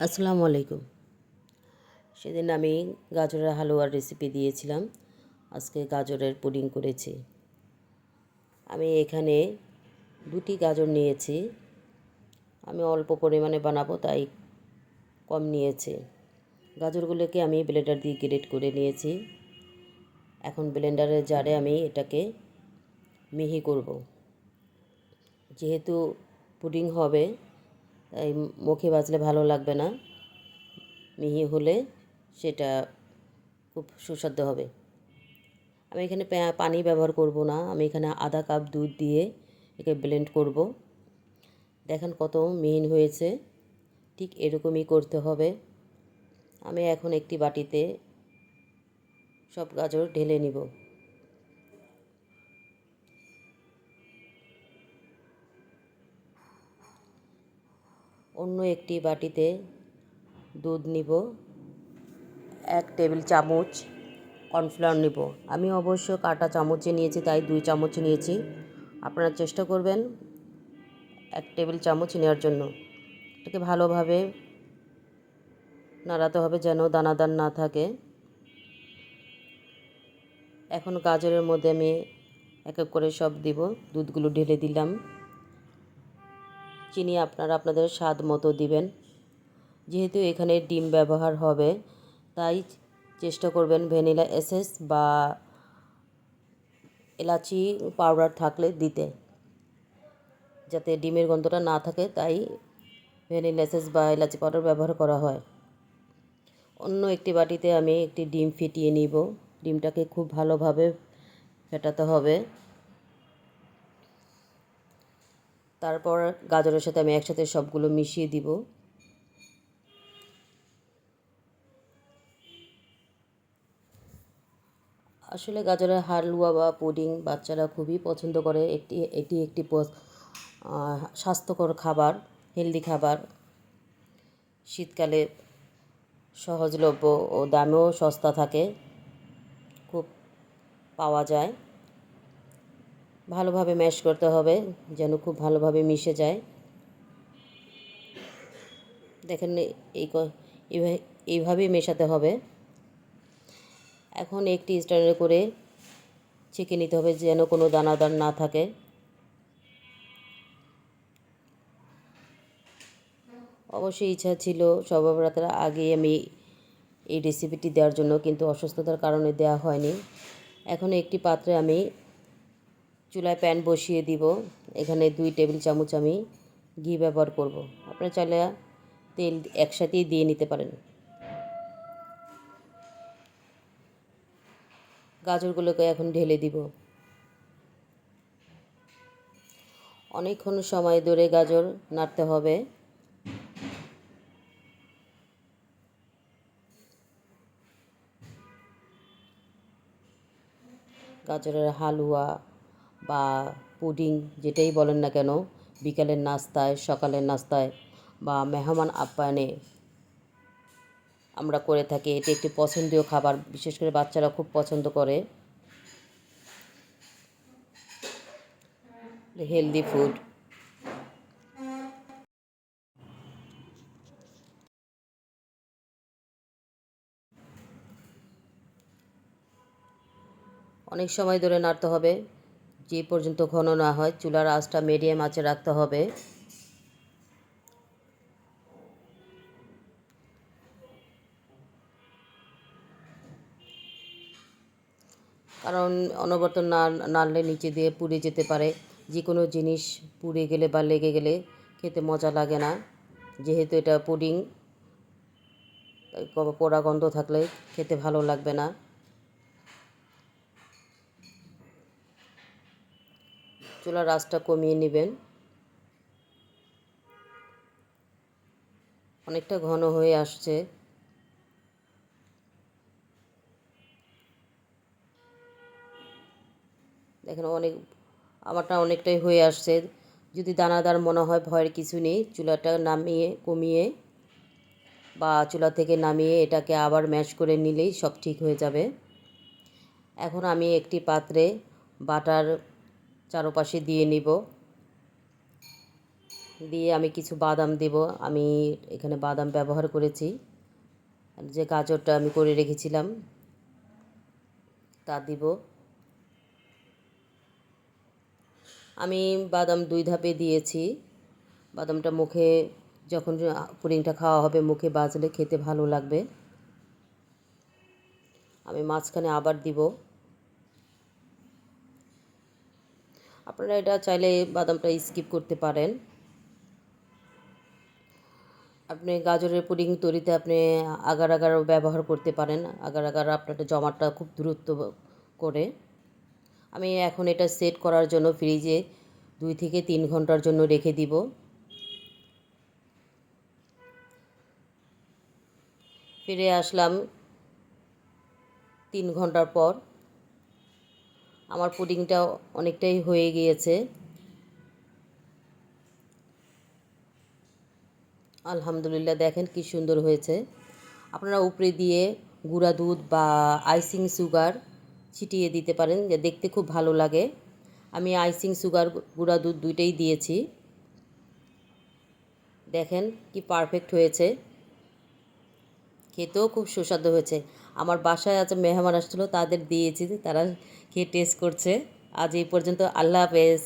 আসসালামু আলাইকুম। সেদিন আমি গাজরের হালুয়ার রেসিপি দিয়েছিলাম। আজকে গাজরের পুডিং করেছি। আমি এখানে দুটি গাজর নিয়েছি। আমি অল্প পরিমাণে বানাবো, তাই কম নিয়েছি। গাজরগুলোকে আমি ব্লেন্ডার দিয়ে গ্রেট করে নিয়েছি। এখন ব্লেন্ডারের জারে আমি এটাকে মিহি করব। যেহেতু পুডিং হবে তাই মুখে বাজলে ভালো লাগবে না। মিহি হলে সেটা খুব সুস্বাদু হবে। আমি এখানে পানি ব্যবহার করব না। আমি এখানে আধা কাপ দুধ দিয়ে একে ব্লেন্ড করব। দেখেন কত মিহিন হয়েছে। ঠিক এরকমই করতে হবে। আমি এখন একটি বাটিতে সব গাজর ঢেলে নিব। অন্য একটি বাটিতে দুধ নিব, এক টেবিল চামচ কর্নফ্লাওয়ার নিব। আমি অবশ্য কাটা চামচে নিয়েছি, তাই দুই চামচ নিয়েছি। আপনারা চেষ্টা করবেন এক টেবিল চামচ নেওয়ার জন্য। এটাকে ভালোভাবে নাড়াতে হবে যেন দানাদার না থাকে। এখন গাজরের মধ্যে আমি এক এক করে সব দিব। দুধগুলো ঢেলে দিলাম। চিনি আপনারা আপনাদের স্বাদ মতো দিবেন? যেহেতু এখানে ডিম ব্যবহার হবে, তাই চেষ্টা করবেন ভ্যানিলা এসেস বা এলাচি পাউডার থাকলে দিতে। যাতে ডিমের গন্ধটা না থাকে, তাই ভ্যানিলা এসেস বা এলাচি পাউডার ব্যবহার করা হয়। অন্য একটি বাটিতে আমি একটি ডিম ফিটিয়ে নিব। ডিমটাকে খুব ভালোভাবে ফেটাতে হবে। তারপর গাজরের সাথে আমি একসাথে সবগুলো মিশিয়ে দিব। আসলে গাজরের হালুয়া বা পুডিং বাচ্চারা খুবই পছন্দ করে। একটি এটি একটি স্বাস্থ্যকর খাবার হেলদি খাবার। শীতকালে সহজলভ্য ও দামেও সস্তা থাকে। খুব পাওয়া যায়। ভালোভাবে ম্যাশ করতে হবে, যেন খুব ভালোভাবে মিশে যায়। দেখেন এই এইভাবেই মেশাতে হবে। এখন একটি স্ট্যান্ডে করে ছেঁকে নিতে হবে যেন কোনো দানাদার না থাকে। অবশ্যই ইচ্ছা ছিল সর্বরাতের আগে আমি এই রেসিপিটি দেওয়ার জন্য, কিন্তু অসুস্থতার কারণে দেওয়া হয়নি। এখন একটি পাত্রে আমি চুলায় প্যান বসিয়ে দিব। এখানে দুই টেবিল চামচ আমি ঘি ব্যবহার করব। আপনারা চাইলে তেল একসাথেই দিয়ে নিতে পারেন। গাজরগুলোকে এখন ঢেলে দিব। অনেকক্ষণ সময় ধরে গাজর নাড়তে হবে। গাজরের হালুয়া বা পুডিং যেটাই বলেন না কেন, বিকালের নাস্তায়, সকালের নাস্তায় বা মেহমান আপ্যায়নে আমরা করে থাকি। এটি একটি পছন্দীয় খাবার, বিশেষ করে বাচ্চারা খুব পছন্দ করে। Healthy food. অনেক সময় ধরে নাড়তে হবে। যে পর্যন্ত ঘন না হয়, চুলার আঁচটা মিডিয়াম আঁচে রাখতে হবে। কারণ অনবরত না নাড়লে নিচে দিয়ে পুড়ে যেতে পারে। যে কোনো জিনিস পুড়ে গেলে বা লেগে গেলে খেতে মজা লাগে না। যেহেতু এটা পুডিং পোড়া গন্ধ থাকলে খেতে ভালো লাগবে না। চুলার আঁচটা কমিয়ে নেবেন। অনেকটা ঘন হয়ে আসছে। দেখেন অনেক, আমারটা অনেকটাই হয়ে আসছে। যদি দানাদার মনে হয়, ভয়ের কিছু নেই। চুলাটা নামিয়ে, কমিয়ে বা চুলা থেকে নামিয়ে এটাকে আবার ম্যাশ করে নিলেই সব ঠিক হয়ে যাবে। এখন আমি একটি পাত্রে বাটার চারপাশে দিয়ে নিব। দিয়ে আমি কিছু বাদাম দেব। আমি এখানে বাদাম ব্যবহার করেছি। যে গাজরটা আমি করে রেখেছিলাম, তা দিব। আমি বাদাম দুই ধাপে দিয়েছি। বাদামটা মুখে যখন পুডিংটা খাওয়া হবে, মুখে বাজলে খেতে ভালো লাগবে। আমি মাঝখানে আবার দিব। আপনারা এটা চাইলে বাদামটা স্কিপ করতে পারেন। আপনি গাজরের পুডিং তৈরিতে আপনি আগার আগারও ব্যবহার করতে পারেন। আগার আগার আপনার জমাটা খুব দ্রুত করে। আমি এখন এটা সেট করার জন্য ফ্রিজে দুই থেকে তিন ঘণ্টার জন্য রেখে দিব। ফিরে আসলাম তিন ঘণ্টার পর। আমার পুডিংটা অনেকটাই হয়ে গিয়েছে। আলহামদুলিল্লাহ, দেখেন কি সুন্দর হয়েছে। আপনারা উপরে দিয়ে গুঁড়া দুধ বা আইসিং সুগার ছিটিয়ে দিতে পারেন, যে দেখতে খুব ভালো লাগে। আমি আইসিং সুগার, গুঁড়া দুধ দুইটাই দিয়েছি। দেখেন কি পারফেক্ট হয়েছে। খেতেও খুব সুস্বাদু হয়েছে। আমার বাসায় আজ মেহমান আসছিল, তাদের দিয়েছি তারা খেয়ে টেস্ট করছে। আজ এই পর্যন্ত আল্লাহ হাফেজ।